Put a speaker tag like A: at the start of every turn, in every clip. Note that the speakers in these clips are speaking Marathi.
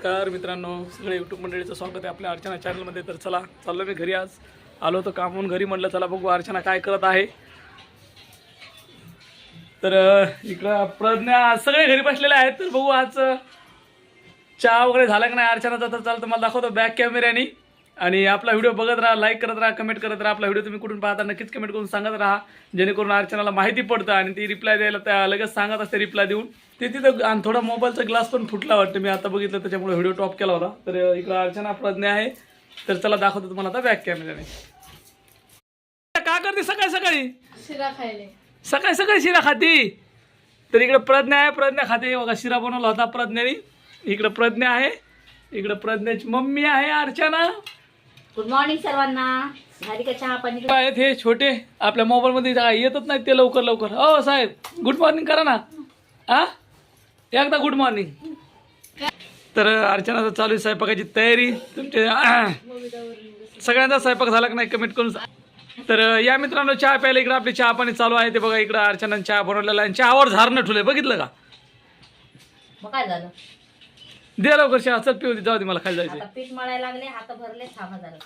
A: नमस्कार मित्रांनो सगळे यूट्यूब मंडळीचं स्वागत आहे आपल्या अर्चना चॅनलमध्ये तर चला चाललो मी घरी आज. आलो तर कामून घरी म्हटलं चला बघू अर्चना काय करत आहे. तर इकडं प्रज्ञा सगळे घरी बसलेले आहेत. तर बघू आज चहा वगैरे झाला की नाही अर्चनाचा? तर चालतं मला दाखवतो बॅक कॅमेऱ्यानी आणि आपला व्हिडिओ बघत राहा लाईक करत राहा कमेंट करत राहा. आपला व्हिडिओ तुम्ही कुठून पाहता नक्कीच कमेंट करून सांगत राहा. जेणेकरून अर्चनाला माहिती पडतं आणि ती रिप्लाय द्यायला त्या लगेच सांगत असते रिप्लाय देऊन. ते तिथं आणि थोडा मोबाईलचा ग्लास पण फुटला वाटतं. मी आता बघितलं त्याच्यामुळे व्हिडिओ टॉप केला होता. तर इकडं अर्चना प्रज्ञा आहे. तर चला दाखवतो तुम्हाला आता बॅक कॅमेऱ्याने का करते सकाळी सकाळी?
B: शिरा खायले.
A: सकाळी सकाळी शिरा खाती? तर इकडे प्रज्ञा आहे. प्रज्ञा खाते. बघा शिरा बनवला होता प्रज्ञाने. इकडे प्रज्ञा आहे. इकडे प्रज्ञाची मम्मी आहे अर्चना.
B: गुड मॉर्निंग सर्वांना. झाली का चहा पाणी
A: आहेत हे छोटे? आपल्या मोबाईलमध्ये काय येतच नाही ते लवकर लवकर. हो साहेब गुड मॉर्निंग करा ना. हा एकदा गुड मॉर्निंग तर अर्चनाचं चालू आहे स्वयंपाकाची तयारी. तुमचे सगळ्यांचा स्वयंपाक झाला की नाही कमेंट करून. तर या मित्रांनो चहा प्यायला इकडे आपली चहा पाणी चालू आहे. ते बघा इकडं अर्चनानं चहा बनवलेला आणि चहावर झारणं ठुले बघितलं का?
B: मग काय झालं?
A: दे लवकर चहा चल पिऊ दे, जाऊ दे मला खाली जायचं
B: आता पीठ मळायला लागले हात भरले थांबा झालं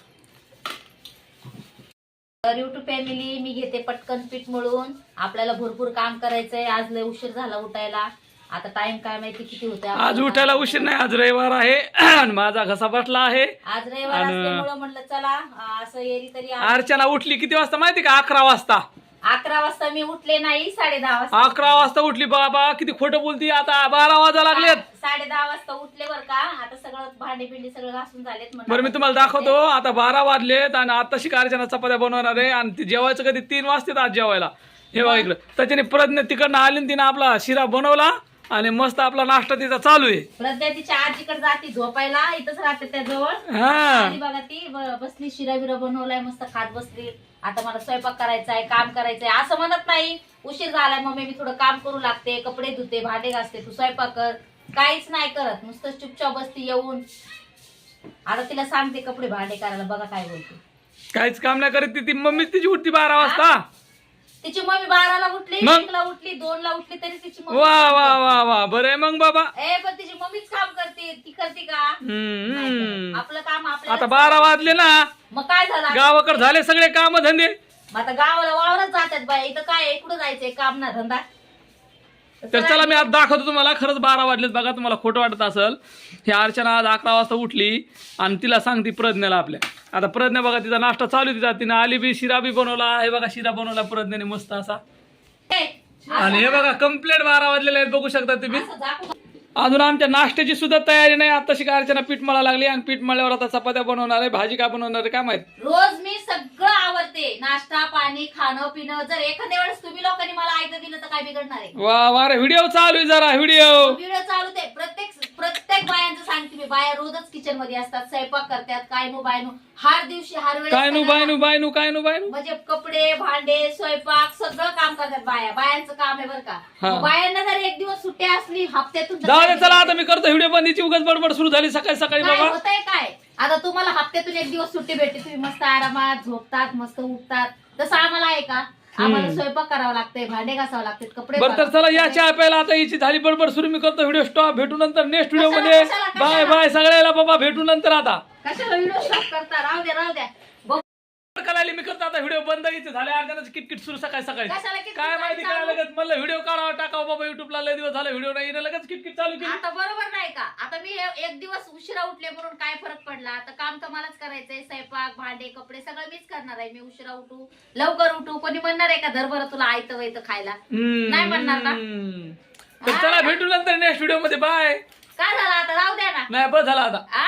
B: तर युट्यूब फॅमिली मी घेते पटकन पीठ मळून. आपल्याला भरपूर काम करायचंय. आज लय उशीर झाला उठायला. आता टाइम काय माहिती किती होते
A: आज उठायला उशीर नाही आज रविवार आहे. आणि माझा घसा बसला आहे.
B: आज रविवार
A: आणि-
B: असल्यामुळं म्हणलं चला अं, असं येरी तरी
A: अर्चना उठली किती वाजता माहिती का? अकरा वाजता.
B: अकरा वाजता मी उठले नाही साडे दहा वाजता
A: अकरा वाजता उठली बाबा किती खोटं बोलती आता बारा वाजा लागलेत.
B: साडे दहा वाजता उठले बर का आता सगळं भांडी बिंडी सगळं घासून झालेत
A: बरं मी तुम्हाला दाखवतो आता बारा वाजलेत आणि आताशी अर्चना चपात्या बनवणार आहे आणि ती जेवायचं कधी? तीन वाजतात आज जेवायला. हे बघा इकडं. त्याच्याने प्रज्ञा तिकडनं आली आणि तिने आपला शिरा बनवला आणि मस्त आपला नाश्ता तिचा चालू आहे.
B: प्रज्ञा तिच्या आजीकडे जाती झोपायला इथंच राहते त्या जवळ
A: हा.
B: आणि बघा ती ब- बसली शिरा बिरा बनवलाय मस्त खात बसली. आता मला स्वयंपाक करायचा आहे काम करायचंय असं म्हणत नाही. उशीर झालाय मम्मी मी थोडं काम करू लागते कपडे धुते भांडे घासते तू स्वयंपाक कर. काहीच नाही करत नुसतं चुपचाप बसती येऊन. आता तिला सांगते कपडे भांडे करायला बघा काय बोलते.
A: काहीच काम नाही करत ती- ती मम्मी तिची उठती बारा वाजता.
B: तिची मम्मी बाराला उठली
A: मग?
B: एकला उठली दोनला उठली तरी तिची मम्मी
A: वा वा. वा वा बरं आहे मग बाबा.
B: ए पण तिची मम्मीच काम करते ती करते का?
A: हम्म.
B: आपलं काम आपल्याला
A: आता बारा वाजले ना.
B: मग काय झालं?
A: गावाकडे झाले सगळे काम धंदे
B: मग आता गावाला वावरच जातात बाय इथं काय आहे? कुठं जायचंय? काम ना धंदा?
A: तर चला मी आज दाखवतो तुम्हाला. खरंच बारा वाजलेत बघा तुम्हाला खोटं वाटत असेल. ही अर्चना आज अकरा वाजता उठली आणि तिला सांगती प्रज्ञाला आपल्या. आता प्रज्ञा बघा तिचा नाश्ता चालू आहे तिचा. तिने आली बी शिरा बी बनवला. हे बघा शिरा बनवला प्रज्ञाने मस्त असा.
B: ए,
A: आणि हे बघा कंप्लीट बारा वाजलेले आहेत बघू शकता तुम्ही.
B: असं दाखव.
A: अजून आमच्या नाश्त्याची सुद्धा तयारी नाही. आता शिका अर्चना पीठ मला लागली. आणि पीठ मळल्यावर आता चपात्या बनवणार आहे. भाजी का बनवणार आहे? काय माहीत?
B: रोज मी सगळं आवडते. नाश्ता पाणी खाणं पिणं. जर एखाद्या वेळेस तुम्ही लोकांनी मला ऐकत दिलं तर काय बिघडणार आहे?
A: वा वा रे. व्हिडिओ चालू आहे जरा. व्हिडिओ.
B: व्हिडिओ चालू ते. प्रत्येक बायांचं सांगते मी. बाया रोजच किचनमध्ये असतात स्वयंपाक करतात काय नो बाय नो. हर दिवशी हर वेळेस
A: काय नु
B: त्यांना-
A: बाय नु बाय नु काय नु बाय नु?
B: म्हणजे कपडे भांडे स्वयंपाक सगळं काम करतात बाया. बायांचं काम आहे बरं का.
A: हा.
B: बायांना जर एक दिवस सुट्टी असली हप्त्यातून तर
A: जाऊ दे चला आता मी करतो व्हिडिओ बंदीची उगाच बडबड सुरू झाली सकाळी सकाळी
B: काय
A: बाबा.
B: होतंय काय? आता तुम्हाला हप्त्यातून एक दिवस सुट्टी भेटते. तुम्ही मस्त आरामात झोपतात मस्त उठतात. तसं आम्हाला आहे का? आम्हाला स्वयंपाक करावा लागतंय भांडे घासावं लागतात कपडे
A: बरं तर चला या चहा प्यायला आता हिची झाली बडबड सुरू. मी करतो व्हिडिओ स्टॉप भेटू नंतर नेक्स्ट व्हिडिओ
B: कशाला,
A: मध्ये.
B: कशाला,
A: बाय
B: कशाला?
A: बाय सगळ्याला बाबा भेटू नंतर आता.
B: कशाला व्हिडिओ स्टॉप करता? राहू द्या राहू द्या.
A: कळाली मी करतो आता व्हिडिओ बंद इथे झाले अर्ध्याच किटकिट सुरू सकाळी सकाळी.
B: किटकिट
A: काय माहिती
B: चालू?
A: काय लगेच म्हणलं व्हिडिओ काढावा टाकावा बाबा युट्यूबला लय दिवस झाले व्हिडिओ नाही हिनं लगेच किटकिट चालू केली.
B: आता बरोबर नाही का? आता मी एक दिवस उशिरा उठले म्हणून काय फरक पडला? आता काम तर मलाच करायचंय स्वयंपाक भांडे कपडे सगळं मीच करणार आहे. मी उशिरा उठू लवकर उठू. कोणी म्हणणार आहे का धरभर तुला आयतं वैतं खायला?
A: हम्म.
B: नाही म्हणणार ना?
A: हम्म. तर चला भेटू नंतर नेक्स्ट व्हिडिओमध्ये. बाय
B: काय झालं आता? राहू द्या ना.
A: नाही बस झाला आता.
B: आ?